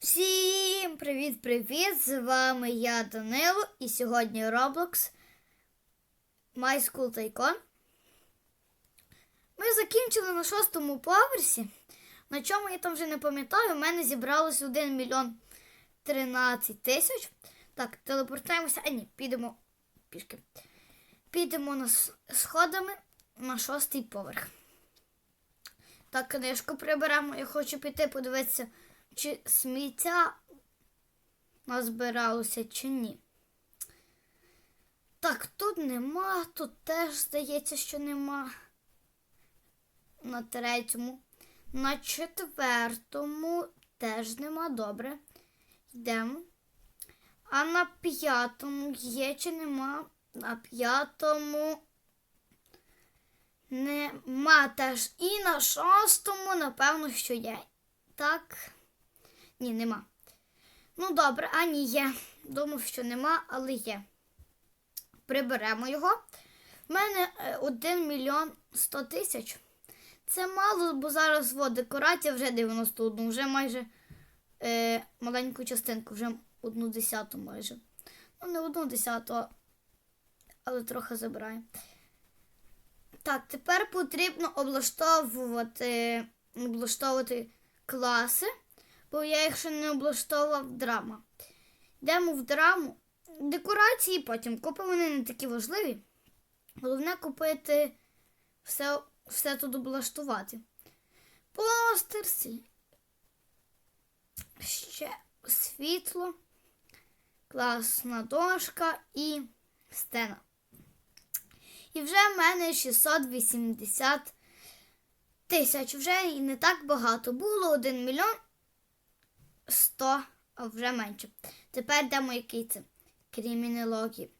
Всім привіт-привіт! З вами я Данило і сьогодні Roblox My School Tycoon. Ми закінчили на шостому поверсі. На чому я там вже не пам'ятаю, у мене зібралось 1 мільйон 13 тисяч. Так, телепортуємося. А ні, підемо пішки. Підемо на сходами на шостий поверх. Так, книжку приберемо. Я хочу піти подивитися, чи сміття назбиралося, чи ні. Так, тут нема, тут теж здається, що нема. На третьому. На четвертому теж нема. Добре. Йдемо. А на п'ятому є чи нема? На п'ятому нема теж. І на шостому, напевно, що є. Так. Ні, нема. Ну, добре, а ні, є. Думав, що нема, але є. Приберемо його. У мене 1 мільйон 100 тисяч. Це мало, бо зараз во, декорація вже 91, вже майже е, маленьку частинку, вже одну десяту майже. Ну, не одну десяту, але трохи забираю. Так, тепер потрібно облаштовувати, облаштовувати класи, бо я їх ще не облаштовував драма. Йдемо в драму. Декорації потім купимо, вони не такі важливі. Головне купити все, все тут облаштувати. Постерси. Ще світло, класна дошка і стена. І вже в мене 680 тисяч. Вже і не так багато. Було 1 мільйон 100, а вже менше. Тепер йдемо який це? Кримінології.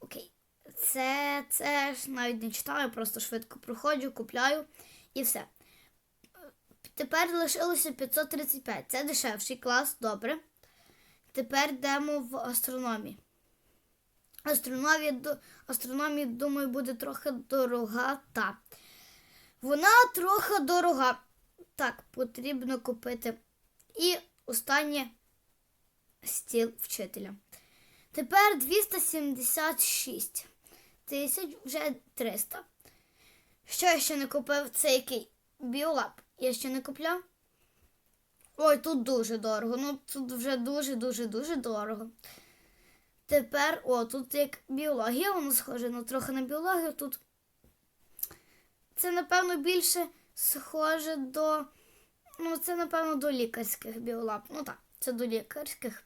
Окей. Це, це ж навіть не читаю, просто швидко проходжу, купляю і все. Тепер лишилося 535. Це дешевший клас, добре. Тепер йдемо в астрономію. Астрономія, астрономія, думаю, буде трохи дорога. Та. Вона трохи дорога. Так, потрібно купити. І останнє стіл вчителя. Тепер 276 тисяч, вже 300. Що я ще не купив? Це який біолаб. Я ще не купляв. Ой, тут дуже дорого. Ну тут вже дуже-дуже-дуже дорого. Тепер, о, тут як біологія, воно схоже, ну трохи на біологію. Тут це, напевно, більше схоже до. Ну, це, напевно, до лікарських біолаб. Ну так, це до лікарських.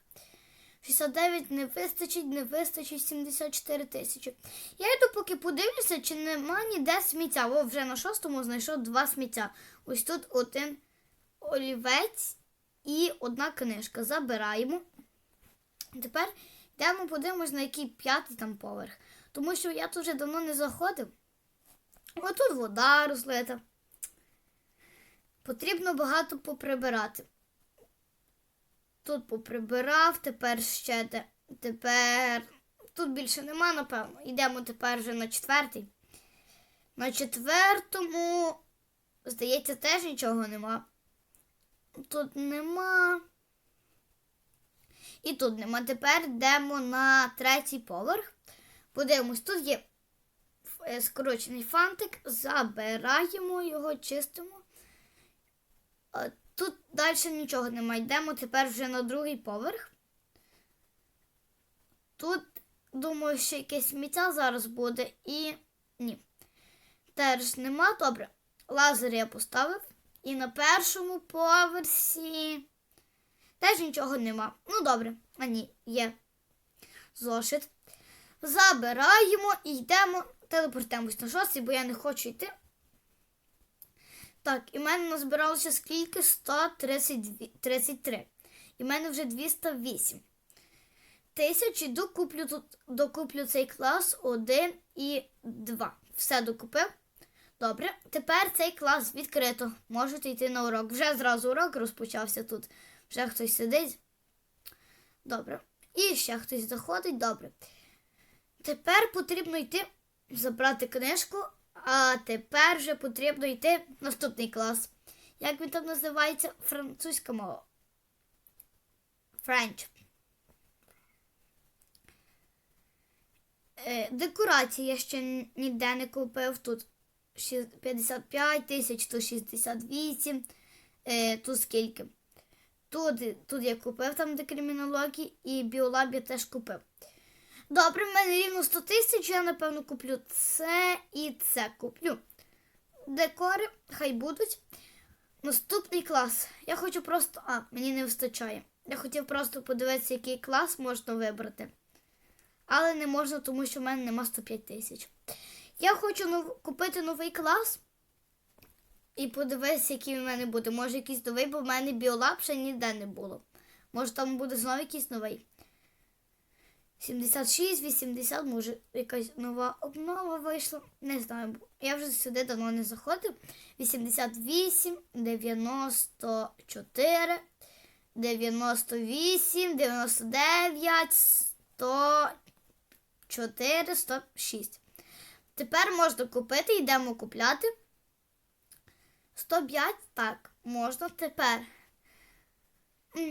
69 не вистачить, не вистачить 74 тисячі. Я йду поки подивлюся, чи нема ніде сміття. О, вже на шостому знайшов два сміття. Ось тут один олівець і одна книжка. Забираємо. Тепер йдемо подивимось, на який п'ятий там поверх. Тому що я тут вже давно не заходив. Отут вода розлита. Потрібно багато поприбирати. Тут поприбирав, тепер ще де. Тепер тут більше нема, напевно. Йдемо тепер вже на четвертий. На четвертому, здається, теж нічого нема. Тут нема. І тут нема. Тепер йдемо на третій поверх. Подивимось, тут є е, скорочений фантик. Забираємо його, чистимо. Е, Тут далі нічого немає. Йдемо тепер вже на другий поверх. Тут, думаю, ще якесь сміття зараз буде і ні. Теж нема. Добре. Лазер я поставив. І на першому поверсі теж нічого нема. Ну, добре. А ні, є зошит. Забираємо і йдемо, телепортуємось на шостий, бо я не хочу йти. Так, і в мене назбиралося скільки? 133. І в мене вже 208 тисяч. Докуплю тут докуплю цей клас 1 і 2. Все докупив. Добре. Тепер цей клас відкрито. Можете йти на урок. Вже зразу урок розпочався тут. Вже хтось сидить. Добре. І ще хтось заходить. Добре. Тепер потрібно йти забрати книжку. А тепер вже потрібно йти в наступний клас. Як він там називається? Французька мова. French. Е, Декорації я ще ніде не купив. Тут 55 тисяч, тут 68. Е, тут скільки? Тут, тут я купив там де і біолаб я теж купив. Добре, в мене рівно 100 тисяч, я напевно куплю це і це куплю. Декори хай будуть. Наступний клас. Я хочу просто. А, мені не вистачає. Я хотів просто подивитися, який клас можна вибрати. Але не можна, тому що в мене нема 105 тисяч. Я хочу нов... купити новий клас і подивитися, який в мене буде. Може якийсь новий, бо в мене біолаб ще ніде не було. Може там буде знову якийсь новий. 76, 80, може якась нова обнова вийшла. Не знаю. Я вже сюди давно не заходив. 88, 94, 98, 99, 104, 106. Тепер можна купити, йдемо купляти. 105, так, можна тепер.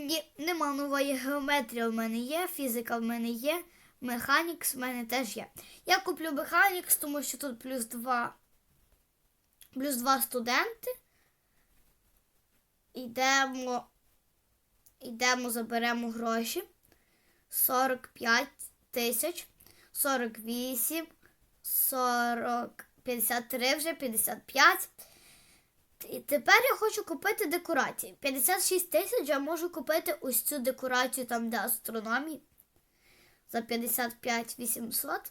Ні, нема нової геометрії в мене є, фізика в мене є, механікс в мене теж є. Я куплю механікс, тому що тут плюс 2, плюс 2 студенти. Йдемо, йдемо, заберемо гроші. 45 тисяч, 48, 40, 53 вже, 55. І тепер я хочу купити декорації. 56 тисяч я можу купити ось цю декорацію там, де астрономії. За 55 800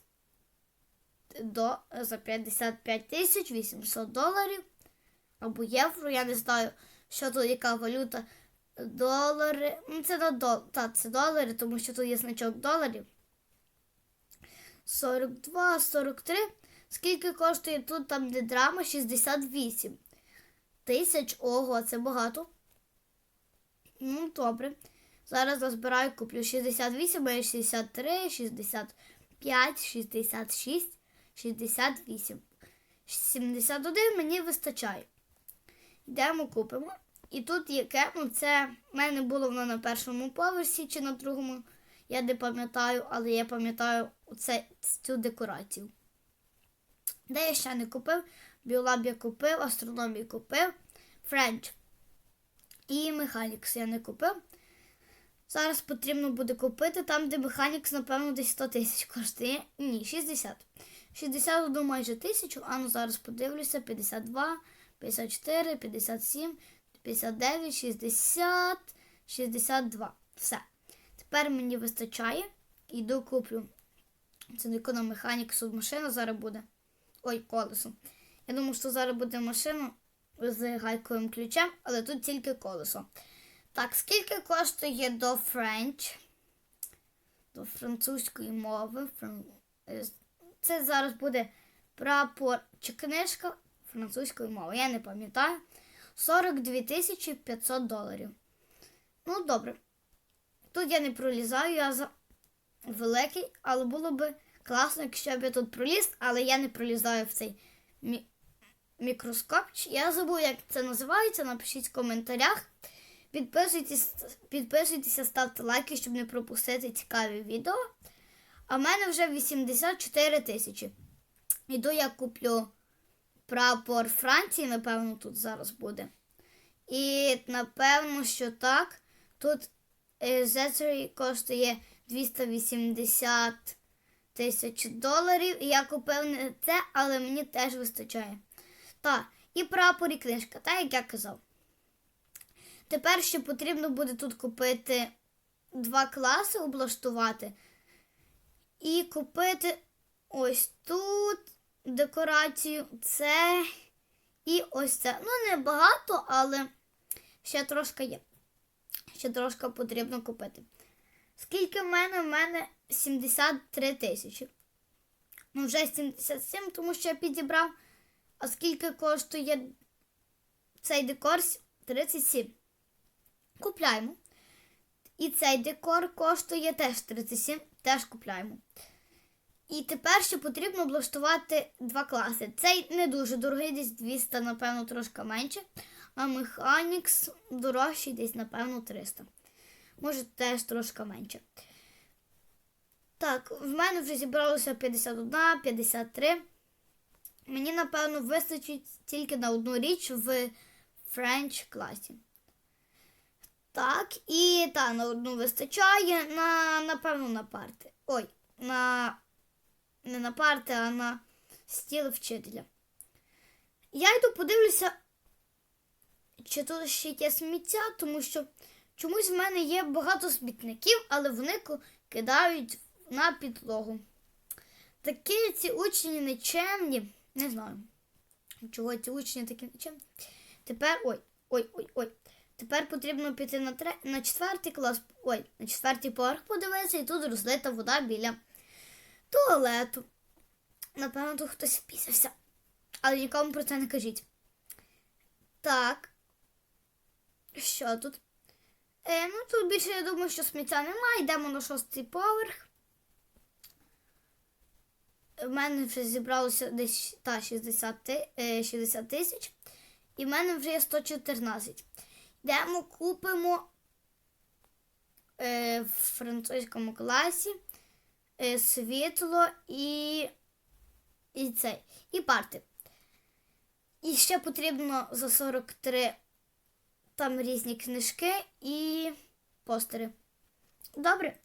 до, за 55 тисяч 800 доларів або євро. Я не знаю, що тут яка валюта. Долари. Ну, це на дол... Та, це долари, тому що тут є значок доларів. 42, 43. Скільки коштує тут там, де драма? 68 тисяч. Ого, це багато. Ну, добре. Зараз розбираю, куплю 68, 63, 65, 66, 68. 71 мені вистачає. Йдемо, купимо. І тут яке, ну це в мене було воно на першому поверсі чи на другому. Я не пам'ятаю, але я пам'ятаю цю декорацію. Де я ще не купив? Біолаб я купив, астрономію купив, Френч. І Механікс я не купив. Зараз потрібно буде купити там, де Механікс, напевно, десь 100 тисяч коштує. Ні, 60. 61 майже тисячу, а ну зараз подивлюся, 52, 54, 57, 59, 60, 62. Все. Тепер мені вистачає. Йду куплю. Це не Механіксу машина зараз буде. Ой, колесо. Я думаю, що зараз буде машина з гайковим ключем, але тут тільки колесо. Так, скільки коштує до Френч? До французької мови. Е, Це зараз буде прапор чи книжка французької мови. Я не пам'ятаю. 42 тисячі 500 доларів. Ну, добре. Тут я не пролізаю, я за великий, але було б класно, якщо б я тут проліз, але я не пролізаю в цей мікроскоп. Я забув, як це називається. Напишіть в коментарях. Підписуйтесь, підписуйтеся, ставте лайки, щоб не пропустити цікаві відео. А в мене вже 84 тисячі. Іду я куплю прапор Франції, напевно, тут зараз буде. І напевно, що так. Тут е, Зецері коштує 280 тисяч доларів. І я купив не це, але мені теж вистачає. Так, і прапор, і книжка, так як я казав. Тепер ще потрібно буде тут купити два класи, облаштувати. І купити ось тут декорацію, це і ось це. Ну, не багато, але ще трошки є. Ще трошки потрібно купити. Скільки в мене? В мене 73 тисячі. Ну, вже 77, тому що я підібрав. А скільки коштує цей декор? 37. Купляємо. І цей декор коштує теж 37, теж купляємо. І тепер ще потрібно облаштувати два класи. Цей не дуже дорогий, десь 200, напевно, трошки менше. А Механікс дорожчий, десь, напевно, 300. може теж трошки менше. Так, в мене вже зібралося 51, 53. Мені, напевно, вистачить тільки на одну річ в Френч класі. Так, і та на одну вистачає, на, напевно, на парти. Ой, на не на парти, а на стіл вчителя. Я йду подивлюся, чи тут ще є сміття, тому що чомусь в мене є багато смітників, але вони кидають на підлогу. Такі ці учні нечемні. Не знаю, чого ці учні такі нечемні. Тепер ой, ой, ой, ой. Тепер потрібно піти на, тре... на четвертий клас, ой, на четвертий поверх подивитися, і тут розлита вода біля туалету. Напевно, тут хтось впісився. Але нікому про це не кажіть. Так. Що тут? Е, ну тут більше я думаю, що сміття немає. Йдемо на шостий поверх. У мене вже зібралося десь та 60 е, 60 тисяч. І в мене вже є 114. Йдемо, купимо е, в французькому класі е, світло і, і цей, і парти. І ще потрібно за 43 там різні книжки і постери. Добре.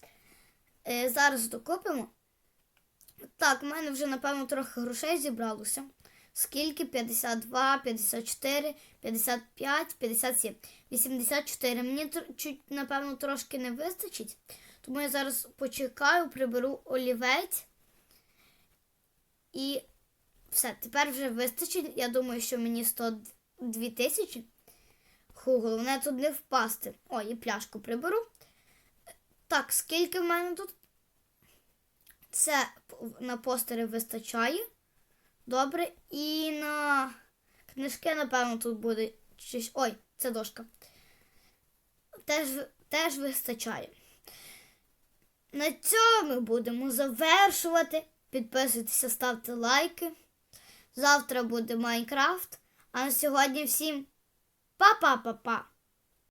Е, зараз докупимо. Так, в мене вже, напевно, трохи грошей зібралося. Скільки? 52, 54, 55, 57, 84. Мені напевно, трошки не вистачить. Тому я зараз почекаю, приберу олівець. І все, тепер вже вистачить. Я думаю, що мені 102 тисячі. Ху, головне тут не впасти. О, і пляшку приберу. Так, скільки в мене тут? Це на постери вистачає. Добре. І на книжки, напевно, тут буде. щось- Ой, це дошка. Теж, теж вистачає. На цьому ми будемо завершувати. Підписуйтеся, ставте лайки. Завтра буде Майнкрафт. А на сьогодні всім па-па-па-па!